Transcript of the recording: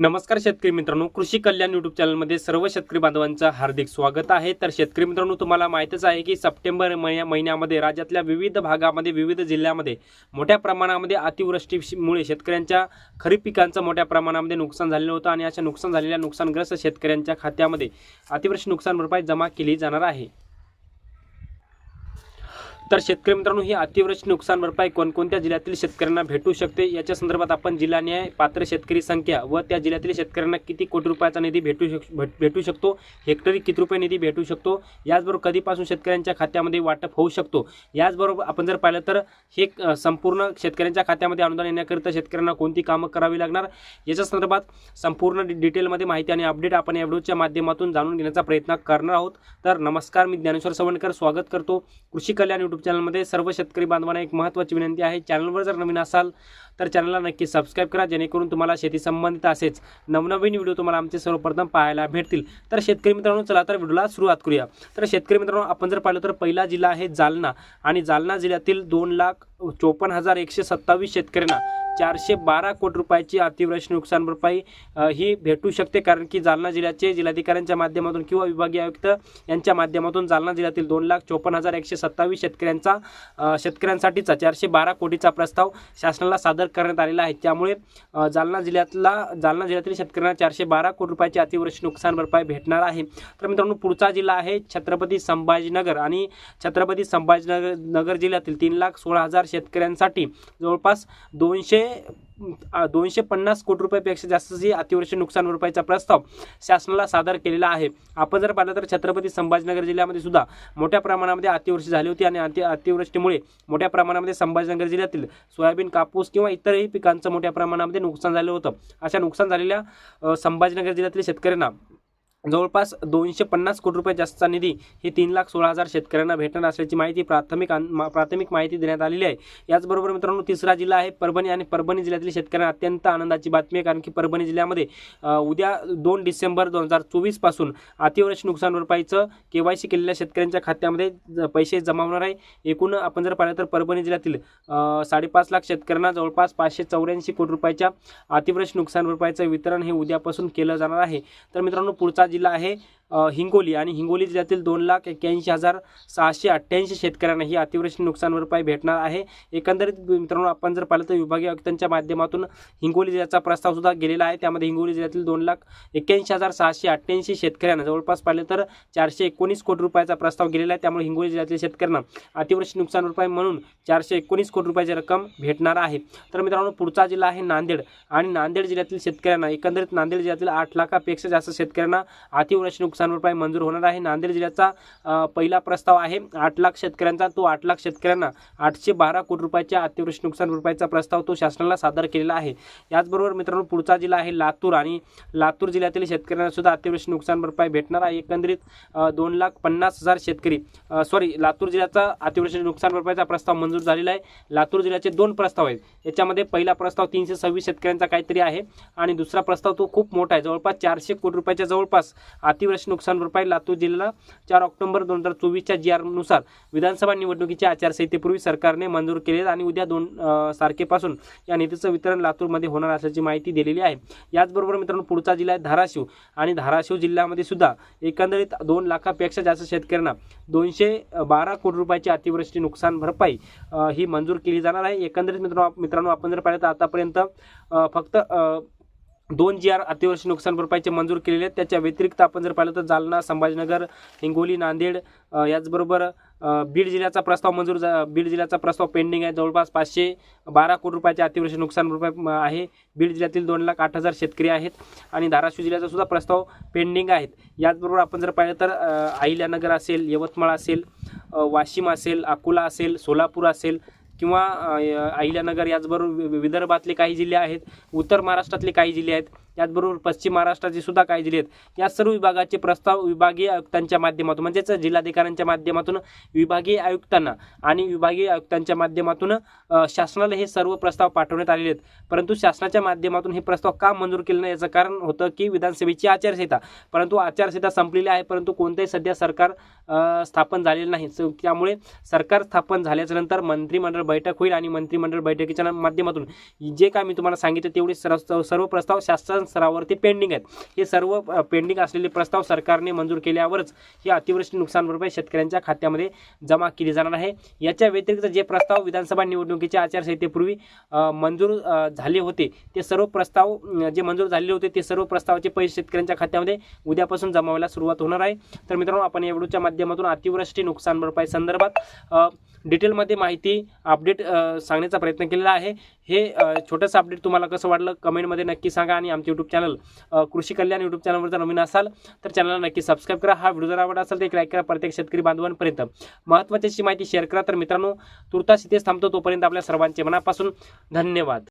नमस्कार शेतकरी मित्रांनो कृषी कल्याण युट्यूब चॅनलमध्ये सर्व शेतकरी बांधवांचं हार्दिक स्वागत आहे. तर शेतकरी मित्रांनो तुम्हाला माहीतच आहे की सप्टेंबर महिन्या महिन्यामध्ये राज्यातल्या विविध भागामध्ये विविध जिल्ह्यामध्ये मोठ्या प्रमाणामध्ये अतिवृष्टीमुळे शेतकऱ्यांच्या खरीप पिकांचं मोठ्या प्रमाणामध्ये नुकसान झालेलं होतं आणि अशा नुकसान झालेल्या नुकसानग्रस्त शेतकऱ्यांच्या खात्यामध्ये अतिवृष्टी नुकसान भरपाई जमा केली जाणार आहे. तर शेतकरी मित्रांनो ही अतिवृष्टी नुकसान भरपाई कोणकोणत्या जिल्ह्यातील शेतकऱ्यांना भेटू शकते? याच्या संदर्भात आपण जिल्हान्याय पात्र शेतकरी संख्या व त्या जिल्ह्यातील शेतकऱ्यांना किती कोटी रुपयाचा निधी भेटू शक भेट- भेटू शकतो? हेक्टरी किती रुपये निधी भेटू शकतो? याचबरोबर कधीपासून शेतकऱ्यांच्या खात्यामध्ये वाटप होऊ शकतो? याचबरोबर आपण जर पाहिलं तर हे संपूर्ण शेतकऱ्यांच्या खात्यामध्ये अनुदान येण्याकरिता शेतकऱ्यांना कोणती कामं करावी लागणार? याच्या संदर्भात संपूर्ण डिटेलमध्ये माहिती आणि अपडेट आपण या व्हिडिओच्या माध्यमातून जाणून घेण्याचा प्रयत्न करणार आहोत. तर नमस्कार मी ज्ञानेश्वर सवणकर स्वागत करतो. कृषी कल्याण चॅनलमध्ये सर्व शेतकरी बांधवांना एक महत्त्वाची विनंती आहे. चॅनलवर जर नवीन असाल तर चॅनलला नक्की सबस्क्राईब करा जेणेकरून तुम्हाला शेती संबंधित असेच नवनवीन व्हिडिओ तुम्हाला आमचे सर्वप्रथम पाहायला भेटतील. तर शेतकरी मित्रांनो चला तर व्हिडिओला सुरुवात करूया. तर शेतकरी मित्रांनो आपण जर पाहिलं तर पहिला जिल्हा आहे जालना आणि जालना जिल्ह्यातील दोन लाख चोपन्न हजार एकशे सत्तावीस शेतकऱ्यांना चारशे बारा कोटी रुपयाची अतिवृष्टी नुकसान भरपाई ही भेटू शकते. कारण की जालना जिल्ह्याचे जिल्हाधिकाऱ्यांच्या माध्यमातून किंवा विभागीय आयुक्त यांच्या माध्यमातून जालना जिल्ह्यातील दोन लाख चोपन्न हजार एकशे सत्तावीस शेतकऱ्यांचा शेतकऱ्यांसाठीचा चारशे बारा कोटीचा प्रस्ताव शासनाला सादर करण्यात आलेला आहे. त्यामुळे जालना जिल्ह्यातला जालना जिल्ह्यातील शेतकऱ्यांना चारशे बारा कोटी रुपयाची अतिवृष्टी नुकसान भरपाई भेटणार आहे. तर मित्रांनो पुढचा जिल्हा आहे छत्रपती संभाजीनगर आणि छत्रपती संभाजीनगर नगर जिल्ह्यातील तीन लाख सोळा हजार शेतकऱ्यांसाठी जवळपास दोनशे दोनशे पन्नास कोटी रुपयापेक्षा जास्तची अतिवृष्टी नुकसान भरपाईचा प्रस्ताव शासनाला सादर केलेला आहे. आपण जर पाहिलं तर छत्रपती संभाजीनगर जिल्ह्यामध्ये सुद्धा मोठ्या प्रमाणामध्ये अतिवृष्टी झाली होती आणि अति अतिवृष्टीमुळे मोठ्या प्रमाणामध्ये संभाजीनगर जिल्ह्यातील सोयाबीन कापूस किंवा इतरही पिकांचं मोठ्या प्रमाणामध्ये नुकसान झालं होतं. अशा नुकसान झालेल्या संभाजीनगर जिल्ह्यातील शेतकऱ्यांना जवळपास दोनशे पन्नास कोटी रुपये जास्तचा निधी हे तीन लाख सोळा हजार शेतकऱ्यांना भेटणार असल्याची माहिती प्राथमिक मा- प्राथमिक माहिती देण्यात आलेली आहे. याचबरोबर मित्रांनो तिसरा जिल्हा आहे परभणी आणि परभणी जिल्ह्यातील शेतकऱ्यांना अत्यंत आनंदाची बातमी आहे कारण की परभणी जिल्ह्यामध्ये उद्या दोन डिसेंबर दोन हजार चोवीसपासून अतिवृष्टी नुकसान भरपाईचं के वाय सी केलेल्या शेतकऱ्यांच्या खात्यामध्ये ज- पैसे जमा होणार आहे. एकूण आपण जर पाहिलं तर परभणी जिल्ह्यातील साडेपाच लाख शेतकऱ्यांना जवळपास पाचशे चौऱ्याऐंशी कोटी रुपयाच्या अतिवृष्टी नुकसान भरपाईचं वितरण हे उद्यापासून केलं जाणार आहे. तर मित्रांनो पुढचा जिल्हा आहे. हिंगोली आणि हिंगोली जिल्ह्यातील दोन लाख एक्क्याऐंशी हजार सहाशे अठ्ठ्याऐंशी शेतकऱ्यांना ही अतिवृष्टी नुकसान भरपाई भेटणार आहे. एकंदरीत मित्रांनो आपण जर पाहिलं तर विभागीय आयुक्तांच्या माध्यमातून हिंगोली जिल्ह्याचा प्रस्ताव सुद्धा गेलेला आहे. त्यामध्ये हिंगोली जिल्ह्यातील दोन लाख एक्क्याऐंशी हजार सहाशे अठ्ठ्याऐंशी शेतकऱ्यांना जवळपास पाहिलं तर चारशे एकोणीस कोटी रुपयाचा प्रस्ताव गेलेला आहे. त्यामुळे हिंगोली जिल्ह्यातील शेतकऱ्यांना अतिवृष्टी नुकसान भरपाई म्हणून चारशे एकोणीस कोटी रुपयाची रक्कम भेटणार आहे. तर मित्रांनो पुढचा जिल्हा आहे नांदेड आणि नांदेड जिल्ह्यातील शेतकऱ्यांना एकंदरीत नांदेड जिल्ह्यातील आठ लाखापेक्षा जास्त शेतकऱ्यांना अतिवृष्टी नुकसान भरपाई मंजूर होणार आहे. नांदेड जिल्ह्याचा पहिला प्रस्ताव आहे आठ लाख शेतकऱ्यांचा. तो आठ लाख शेतकऱ्यांना आठशे बारा कोटी रुपयाच्या अतिवृष्टी नुकसान भरपाईचा प्रस्ताव तो शासनाला सादर केलेला आहे. याचबरोबर मित्रांनो पुढचा जिल्हा आहे लातूर आणि लातूर जिल्ह्यातील शेतकऱ्यांना सुद्धा अतिवृष्टी नुकसान भरपाई भेटणार आहे. एकंदरीत दोन लाख पन्नास हजार शेतकरी सॉरी लातूर जिल्ह्याचा अतिवृष्टी नुकसान भरपाईचा प्रस्ताव मंजूर झालेला आहे. लातूर जिल्ह्याचे दोन प्रस्ताव आहेत. याच्यामध्ये पहिला प्रस्ताव तीनशे सव्वीस शेतकऱ्यांचा काहीतरी आहे आणि दुसरा प्रस्ताव तो खूप मोठा आहे. जवळपास चारशे कोटी रुपयाच्या जवळपास अतिवृष्टी नुकसान भरपाई लातूर जिल्ह्याला चार ऑक्टोबर दोन हजार चोवीसच्या जी आरनुसार विधानसभा निवडणुकीच्या आचारसंहितेपूर्वी सरकारने मंजूर केले आणि उद्या दोन तारखेपासून या निधीचं वितरण लातूरमध्ये होणार असल्याची माहिती दिलेली आहे. याचबरोबर मित्रांनो पुढचा जिल्हा आहे धाराशिव आणि धाराशिव जिल्ह्यामध्ये सुद्धा एकंदरीत दोन लाखापेक्षा जास्त शेतकऱ्यांना दोनशे बारा कोटी रुपयाची अतिवृष्टी नुकसान भरपाई ही मंजूर केली जाणार आहे. एकंदरीत मित्रांनो मित्रांनो आपण जर पाहिलं तर आतापर्यंत फक्त दोन जी आर अतिवर्षी नुकसान भरपाईचे मंजूर केलेले आहेत. त्याच्या व्यतिरिक्त आपण जर पाहिलं तर जालना संभाजीनगर हिंगोली नांदेड याचबरोबर बीड जिल्ह्याचा प्रस्ताव मंजूर झा- बीड जिल्ह्याचा प्रस्ताव पेंडिंग आहे. जवळपास पाचशे बारा कोटी रुपयाचे अतिवृष्टी नुकसान भरपाई आहे. बीड जिल्ह्यातील दोन लाख आठ हजार शेतकरी आहेत आणि धाराशिव जिल्ह्याचा सुद्धा प्रस्ताव पेंडिंग आहेत. याचबरोबर आपण जर पाहिलं तर अहिल्यानगर असेल यवतमाळ असेल वाशिम असेल अकोला असेल सोलापूर असेल किंवा अहिल्यानगर याचबरोबर वि- विदर्भातले काही जिल्हे आहेत उत्तर महाराष्ट्रातले काही जिल्हे आहेत त्याचबरोबर पश्चिम महाराष्ट्राचे सुद्धा काही जिल्हे आहेत या सर्व विभागाचे प्रस्ताव विभागीय आयुक्तांच्या माध्यमातून म्हणजेच जिल्हाधिकाऱ्यांच्या माध्यमातून विभागीय आयुक्तांना आणि विभागीय आयुक्तांच्या माध्यमातून शासनाला हे सर्व प्रस्ताव पाठवण्यात आलेले आहेत. परंतु शासनाच्या माध्यमातून हे प्रस्ताव का मंजूर केले नाही? याचं कारण होतं की विधानसभेची आचारसंहिता परंतु आचारसंहिता संपलेली आहे परंतु कोणतंही सध्या सरकार स्थापन झालेलं नाही. त्यामुळे सरकार स्थापन झाल्याच्यानंतर मंत्रिमंडळ बैठक होईल आणि मंत्रिमंडळ बैठकीच्या माध्यमातून जे काय मी तुम्हाला सांगितलं तेवढे सर्व सर्व प्रस्ताव शासन स्तरावरती पेंडिंग आहेत. हे सर्व पेंडिंग असलेले प्रस्ताव सरकारने मंजूर केल्यावरच ही अतिवृष्टी नुकसान भरपाई शेतकऱ्यांच्या खात्यामध्ये जमा केली जाणार आहे. याच्या व्यतिरिक्त जे प्रस्ताव विधानसभा निवडणुकीच्या आचारसंहितेपूर्वी मंजूर झाले होते ते सर्व प्रस्ताव जे मंजूर झालेले होते ते सर्व प्रस्तावाचे पैसे शेतकऱ्यांच्या खात्यामध्ये उद्यापासून जमावायला सुरुवात होणार आहे. तर मित्रांनो आपण या व्हिडिओच्या माध्यमातून अतिवृष्टी नुकसान भरपाई संदर्भात डिटेलमध्ये माहिती अपडेट सांगण्याचा प्रयत्न केलेला आहे. हे छोटंसं अपडेट तुम्हाला कसं वाटलं? कमेंटमध्ये नक्की सांगा आणि आमचे यूट्यूब चॅनल कृषी कल्याण यूट्यूब चॅनलवर जर नवीन असाल तर चॅनलला नक्की सबस्क्राईब करा. हा व्हिडिओ जर आवडला असेल तर एक लाईक करा प्रत्येक शेतकरी बांधवांपर्यंत. महत्त्वाची माहिती शेअर करा. तर मित्रांनो तुर्तास इथेच थांबतो. तोपर्यंत आपल्या सर्वांचे मनापासून धन्यवाद.